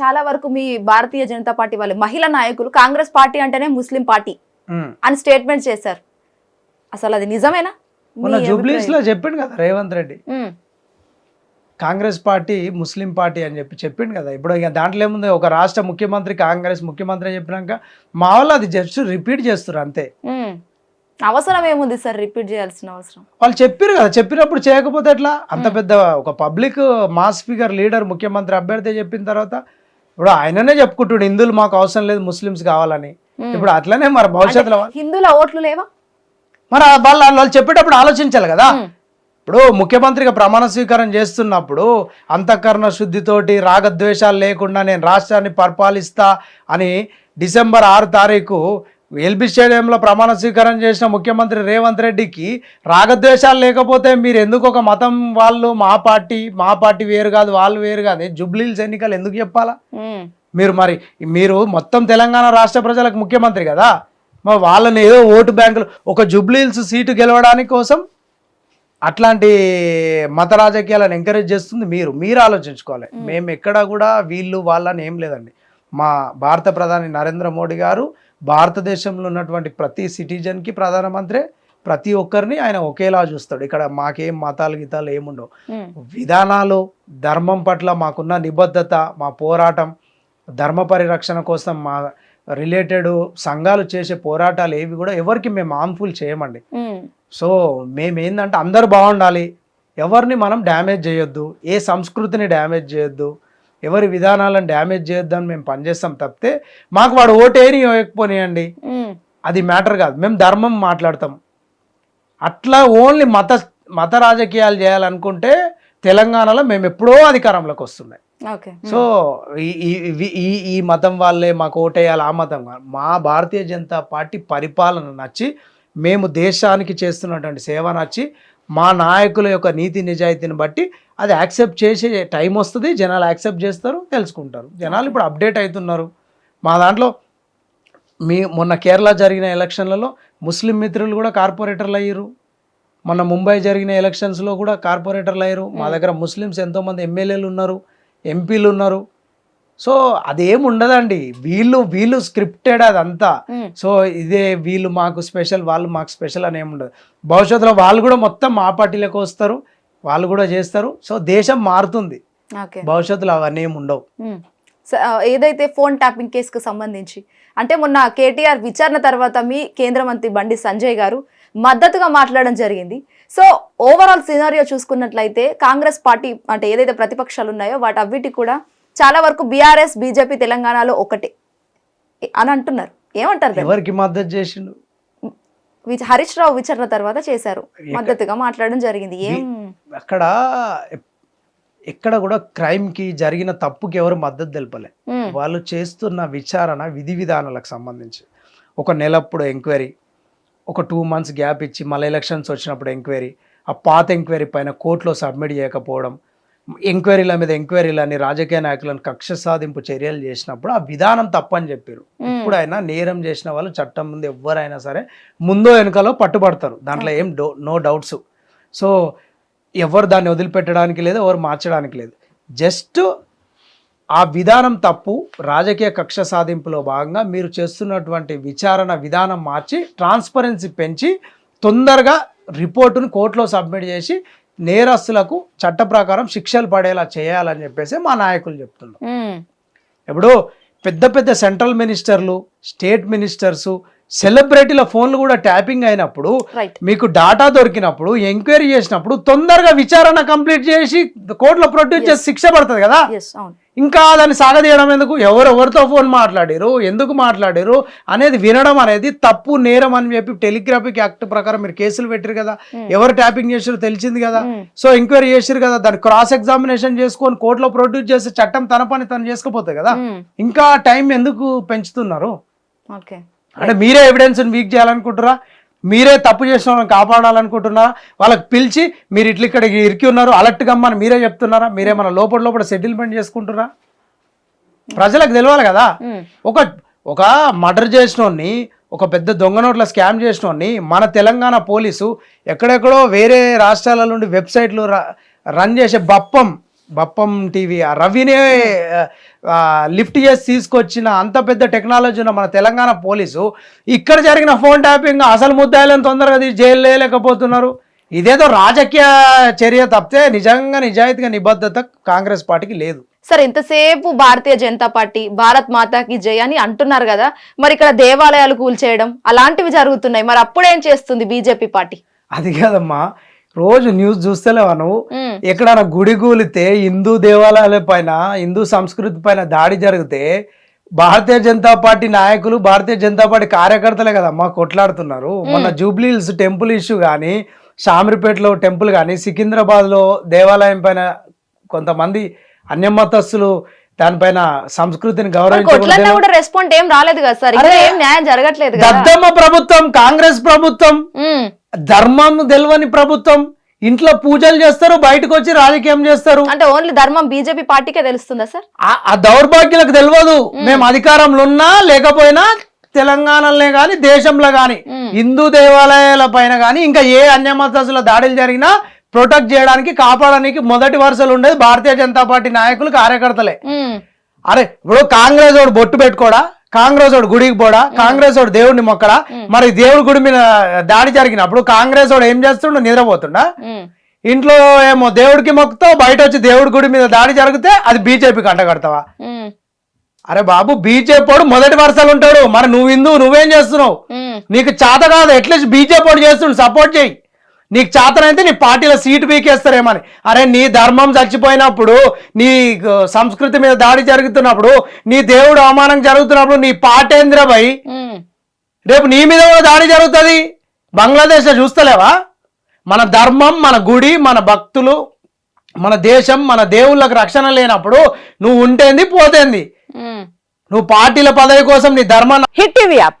చాలా వరకు మీ భారతీయ జనతా పార్టీ వాళ్ళు మహిళా నాయకులు కాంగ్రెస్ పార్టీ అంటేనే ముస్లిం పార్టీ. అని స్టేట్మెంట్ చేశారు. అసలు అది నిజమేనా? మొన్న జూబ్లీస్? లో చెప్పిండు కదా Revanth Reddy. Congress party Muslim party అని చెప్పి చెప్పిండు కదా ఇప్పుడు ఇక దాంట్లో ఏముంది? ఒక రాష్ట్ర ముఖ్యమంత్రి కాంగ్రెస్ ముఖ్యమంత్రి అని చెప్పినాక మా వాళ్ళు అది జస్ట్ రిపీట్ చేస్తారు అంతే. అవసరం ఏముంది సార్ రిపీట్ చేయాల్సిన అవసరం? వాళ్ళు చెప్పారు కదా చెప్పినప్పుడు చేయకపోతే ఎట్లా? అంత పెద్ద ఒక పబ్లిక్ మాస్ ఫిగర్ లీడర్ ముఖ్యమంత్రి అభ్యర్థి చెప్పిన తర్వాత ఇప్పుడు ఆయననే చెప్పుకుంటుడు హిందువులు మాకు అవసరం లేదు ముస్లిమ్స్ కావాలని. ఇప్పుడు అట్లనే మరి భవిష్యత్తులో హిందువుల ఓట్లు లేవా? మరి వాళ్ళు వాళ్ళు చెప్పేటప్పుడు ఆలోచించాలి కదా. ఇప్పుడు ముఖ్యమంత్రిగా ప్రమాణ స్వీకారం చేస్తున్నప్పుడు అంతఃకరణ శుద్ధితోటి రాగద్వేషాలు లేకుండా నేను రాష్ట్రాన్ని పరిపాలిస్తా అని డిసెంబర్ ఆరు తారీఖు ఎల్బీ స్టేడియంలో ప్రమాణ స్వీకారం చేసిన ముఖ్యమంత్రి రేవంత్ రెడ్డికి రాగద్వేషాలు లేకపోతే మీరు ఎందుకు ఒక మతం వాళ్ళు మా పార్టీ మా పార్టీ వేరు కాదు వాళ్ళు వేరు కాదు? జుబ్లీల్స్ ఎన్నికలు ఎందుకు చెప్పాలా? మీరు మరి మీరు మొత్తం తెలంగాణ రాష్ట్ర ప్రజలకు ముఖ్యమంత్రి కదా? మరి వాళ్ళని ఏదో ఓటు బ్యాంకులు ఒక జుబ్లీల్స్ సీటు గెలవడానికి కోసం అట్లాంటి మత రాజకీయాలను ఎంకరేజ్ చేస్తుంది మీరు. మీరు ఆలోచించుకోవాలి. మేము ఎక్కడా కూడా వీళ్ళు వాళ్ళని ఏం లేదండి. మా భారత ప్రధాని నరేంద్ర మోడీ గారు భారతదేశంలో ఉన్నటువంటి ప్రతి సిటిజన్కి ప్రధానమంత్రి ప్రతి ఒక్కరిని ఆయన ఒకేలా చూస్తాడు. ఇక్కడ మాకేం మతాలు గీతాలు ఏముండవు విధానాలు ధర్మం పట్ల మాకున్న నిబద్ధత మా పోరాటం ధర్మ పరిరక్షణ కోసం మా రిలేటెడ్ సంఘాలు చేసే పోరాటాలు ఏవి కూడా ఎవరికి మేము హార్మ్ఫుల్ చేయమండి. సో మేము ఏంటంటే అందరూ బాగుండాలి. ఎవరిని మనం డ్యామేజ్ చేయొద్దు. ఏ సంస్కృతిని డ్యామేజ్ చేయొద్దు. ఎవరి విధానాలను డ్యామేజ్ చేయొద్దు అని మేము పనిచేస్తాం తప్పితే మాకు వాడు ఓటేని ఇవ్వకపోనియండి. అది మ్యాటర్ కాదు. మేము ధర్మం మాట్లాడతాం. అట్లా ఓన్లీ మత మత రాజకీయాలు చేయాలనుకుంటే తెలంగాణలో మేము ఎప్పుడో అధికారంలోకి వస్తున్నాయి. ఓకే. సో ఈ- ఈ మతం వాళ్ళే మాకు ఓటేయాలి ఆ మతం. మా భారతీయ జనతా పార్టీ పరిపాలన నచ్చి మేము దేశానికి చేస్తున్నటువంటి సేవ నచ్చి మా నాయకుల యొక్క నీతి నిజాయితీని బట్టి అది యాక్సెప్ట్ చేసే టైం వస్తుంది జనాలు యాక్సెప్ట్ చేస్తారు తెలుసుకుంటారు. జనాలు ఇప్పుడు అప్డేట్ అవుతున్నారు. మా దాంట్లో మీ మొన్న కేరళ జరిగిన ఎలక్షన్లలో ముస్లిం మిత్రులు కూడా కార్పొరేటర్లు అయ్యారు. మొన్న ముంబై జరిగిన ఎలక్షన్స్లో కూడా కార్పొరేటర్లు అయ్యారు. మా దగ్గర ముస్లిమ్స్ ఎంతోమంది ఎమ్మెల్యేలు ఉన్నారు ఎంపీలు ఉన్నారు. సో అదేం ఉండదండి వీళ్ళు వీళ్ళు స్క్రిప్టెడ్ అదంతా. సో ఇదే వీళ్ళు మాకు స్పెషల్ వాళ్ళు మాకు స్పెషల్ అని ఏమి ఉండదు భవిష్యత్తులో వాళ్ళు కూడా మొత్తం మా పార్టీలోకి వస్తారు. వాళ్ళు కూడా చేస్తారు. సో దేశం మారుతుంది. భవిష్యత్తులో అవన్నీ ఏమి ఉండవు ఏదైతే ఫోన్ ట్యాపింగ్ కేసుకు సంబంధించి అంటే మొన్న కేటీఆర్ విచారణ తర్వాత మీ కేంద్ర మంత్రి బండి సంజయ్ గారు మద్దతుగా మాట్లాడడం జరిగింది. సో ఓవరాల్ సినారియో చూసుకున్నట్లయితే కాంగ్రెస్ పార్టీ అంటే ఏదైతే ప్రతిపక్షాలు ఉన్నాయో వాటి అవిటి కూడా చాలా వరకు బీఆర్ఎస్ బీజేపీ తెలంగాణలో ఒకటే. అని అంటున్నారు. ఏమంటారు? ఎవరికి మద్దతు చేసిండు? హరీష్ రావు విచారణ తర్వాత చేశారు. మద్దతుగా మాట్లాడడం జరిగింది. ఏం? అక్కడ ఎక్కడ కూడా క్రైమ్కి జరిగిన తప్పుకి ఎవరు మద్దతు తెలపలే. వాళ్ళు చేస్తున్న విచారణ విధి విధానాలకు సంబంధించి. ఒక నెలప్పుడు ఎంక్వైరీ ఒక టూ మంత్స్ గ్యాప్ ఇచ్చి మళ్ళీ ఎలక్షన్స్ వచ్చినప్పుడు ఎంక్వైరీ ఆ పాత ఎంక్వైరీ పైన కోర్టులో సబ్మిట్ చేయకపోవడం ఎంక్వైరీల మీద ఎంక్వైరీలని రాజకీయ నాయకులను కక్ష సాధింపు చర్యలు చేసినప్పుడు ఆ విధానం తప్పని చెప్పారు. ఎప్పుడైనా నేరం చేసిన వాళ్ళు చట్టం ముందు ఎవరైనా సరే ముందో వెనుకలో పట్టుబడతారు. దాంట్లో ఏం డౌ నో డౌట్స్. సో ఎవరు దాన్ని వదిలిపెట్టడానికి లేదు ఎవరు మార్చడానికి లేదు. జస్ట్ ఆ విధానం తప్పు రాజకీయ కక్ష సాధింపులో భాగంగా మీరు చేస్తున్నటువంటి విచారణ విధానం మార్చి ట్రాన్స్పరెన్సీ పెంచి తొందరగా రిపోర్టును కోర్టులో సబ్మిట్ చేసి నేరస్తులకు చట్ట ప్రకారం శిక్షలు పడేలా చేయాలని చెప్పేసి మా నాయకులు చెప్తున్నారు. ఇప్పుడు పెద్ద పెద్ద సెంట్రల్ మినిస్టర్లు స్టేట్ మినిస్టర్స్ సెలబ్రిటీల ఫోన్లు కూడా ట్యాపింగ్ అయినప్పుడు మీకు డాటా దొరికినప్పుడు ఎంక్వైరీ చేసినప్పుడు తొందరగా విచారణ కంప్లీట్ చేసి కోర్టులో ప్రొడ్యూస్ చేసి శిక్ష పడుతుంది కదా? ఇంకా దాన్ని సాగదీయడం ఎందుకు? ఎవరు ఎవరితో ఫోన్ మాట్లాడారు? ఎందుకు మాట్లాడారు? అనేది వినడం అనేది తప్పు నేరం అని చెప్పి టెలిగ్రాఫిక్ యాక్ట్ ప్రకారం మీరు కేసులు పెట్టారు కదా? ఎవరు ట్యాపింగ్ చేసారో తెలిసింది కదా? Hmm. సో ఎంక్వైరీ చేసారు కదా? దాన్ని క్రాస్ ఎగ్జామినేషన్ చేసుకొని కోర్టులో ప్రొడ్యూస్ చేసి చట్టం తన పని తను చేసుకోపోతుంది కదా? ఉమ్, ఇంకా టైం ఎందుకు పెంచుతున్నారు? ఓకే అంటే మీరే ఎవిడెన్స్ వీక్ చేయాలనుకుంటారా? మీరే తప్పు చేసిన వాళ్ళని కాపాడాలనుకుంటున్నారా వాళ్ళకి పిలిచి మీరు ఇట్లా ఇక్కడ ఇరికి ఉన్నారు అలర్ట్ గమ్మని మీరే చెప్తున్నారా? మీరేమన్నా లోపల లోపల సెటిల్మెంట్ చేసుకుంటున్నారా ప్రజలకు తెలియాలి కదా. ఒక ఒక మర్డర్ చేసినోడిని ఒక పెద్ద దొంగ నోట్ల స్కామ్ చేసినోడిని మన తెలంగాణ పోలీసు ఎక్కడెక్కడో వేరే రాష్ట్రాల నుండి వెబ్సైట్లు రన్ చేసే బప్పం బప్పం టీవీ ఆ రవినే లిఫ్ట్ చేసి తీసుకొచ్చిన అంత పెద్ద టెక్నాలజీ ఉన్న మన తెలంగాణ పోలీసు ఇక్కడ జరిగిన ఫోన్ ట్యాపింగ్ అసలు ముద్దాయిలను తొందరగా తీసి జైలు వేయలేకపోతున్నారు. ఇదేదో రాజకీయ చర్య తప్పితే నిజంగా నిజాయితీగా నిబద్ధత కాంగ్రెస్ పార్టీకి లేదు. సార్ ఇంతసేపు భారతీయ జనతా పార్టీ భారత్ మాతాకి జై అని అంటున్నారు కదా మరి ఇక్కడ దేవాలయాలు కూల్చేయడం అలాంటివి జరుగుతున్నాయి. మరి అప్పుడేం చేస్తుంది బీజేపీ పార్టీ? అది కాదమ్మా రోజు న్యూస్ చూస్తలేవా నువ్వు? ఉమ్, ఎక్కడైనా గుడి కూలితే హిందూ దేవాలయాల పైన హిందూ సంస్కృతి పైన దాడి జరిగితే భారతీయ జనతా పార్టీ నాయకులు భారతీయ జనతా పార్టీ కార్యకర్తలే కదమ్మా కొట్లాడుతున్నారు. మొన్న జూబ్లీహిల్స్ టెంపుల్ ఇష్యూ కానీ షామిరిపేటలో టెంపుల్ కానీ సికింద్రాబాద్లో దేవాలయం పైన కొంతమంది అన్యమతస్తులు దానిపైన సంస్కృతిని కూడా రెస్పాండ్ ఏం రాలేదు కదా సార్. ఇంకా అరే, ఏం న్యాయం జరగట్లేదు కదా. దద్దమ్మ ప్రభుత్వం కాంగ్రెస్ ప్రభుత్వం ధర్మం తెలియని ప్రభుత్వం ఇంట్లో పూజలు చేస్తారు బయటకు వచ్చి రాజకీయం చేస్తారు. అంటే ఓన్లీ ధర్మం బీజేపీ పార్టీకే తెలుస్తుందా సార్? ఆ- దౌర్భాగ్యులకు తెలియదు మేము. అధికారంలో ఉన్నా లేకపోయినా తెలంగాణలోనే కానీ దేశంలో కానీ హిందూ దేవాలయాల పైన కానీ ఇంకా ఏ అన్యమతస్తుల దాడులు జరిగినా ప్రొటెక్ట్ చేయడానికి కాపాడడానికి మొదటి వరుసలు ఉండేది భారతీయ జనతా పార్టీ నాయకులు కార్యకర్తలే. అరే ఇప్పుడు కాంగ్రెస్ వాడు బొట్టు పెట్టుకోడా? కాంగ్రెస్ వాడు గుడికి పోడా? కాంగ్రెస్ వాడు దేవుడిని మొక్కడా? మరి దేవుడి గుడి మీద దాడి జరిగినప్పుడు కాంగ్రెస్ వాడు ఏం చేస్తుండో? నిద్రపోతుండా? ఇంట్లో ఏమో దేవుడికి మొక్కుతావు బయట వచ్చి దేవుడి గుడి మీద దాడి జరిగితే అది బీజేపీకి అంటగడతావా అరే బాబు బీజేపీ వాడు మొదటి వరుసలు ఉంటాడు. మరి నువ్వు హిందూ నువ్వేం చేస్తున్నావు? నీకు చేత కాదు అట్లీస్ట్ బీజేపీ వాడు చేస్తుండు. సపోర్ట్ చేయి. నీకు చేతనైతే నీ పార్టీలో సీటు పీకేస్తారేమని. అరే నీ ధర్మం చచ్చిపోయినప్పుడు నీ సంస్కృతి మీద దాడి జరుగుతున్నప్పుడు నీ దేవుడు అవమానం జరుగుతున్నప్పుడు నీ పాటేంద్ర భయ్ ఉమ్. రేపు నీ మీద కూడా దాడి జరుగుతుంది? బంగ్లాదేశ్లో చూస్తలేవా? మన ధర్మం మన గుడి మన భక్తులు మన దేశం మన దేవుళ్ళకి రక్షణ లేనప్పుడు నువ్వు ఉంటేంది పోతేంది. నువ్వు పార్టీల పదవి కోసం నీ ధర్మాన్ని హిట్ టీవీ యాప్.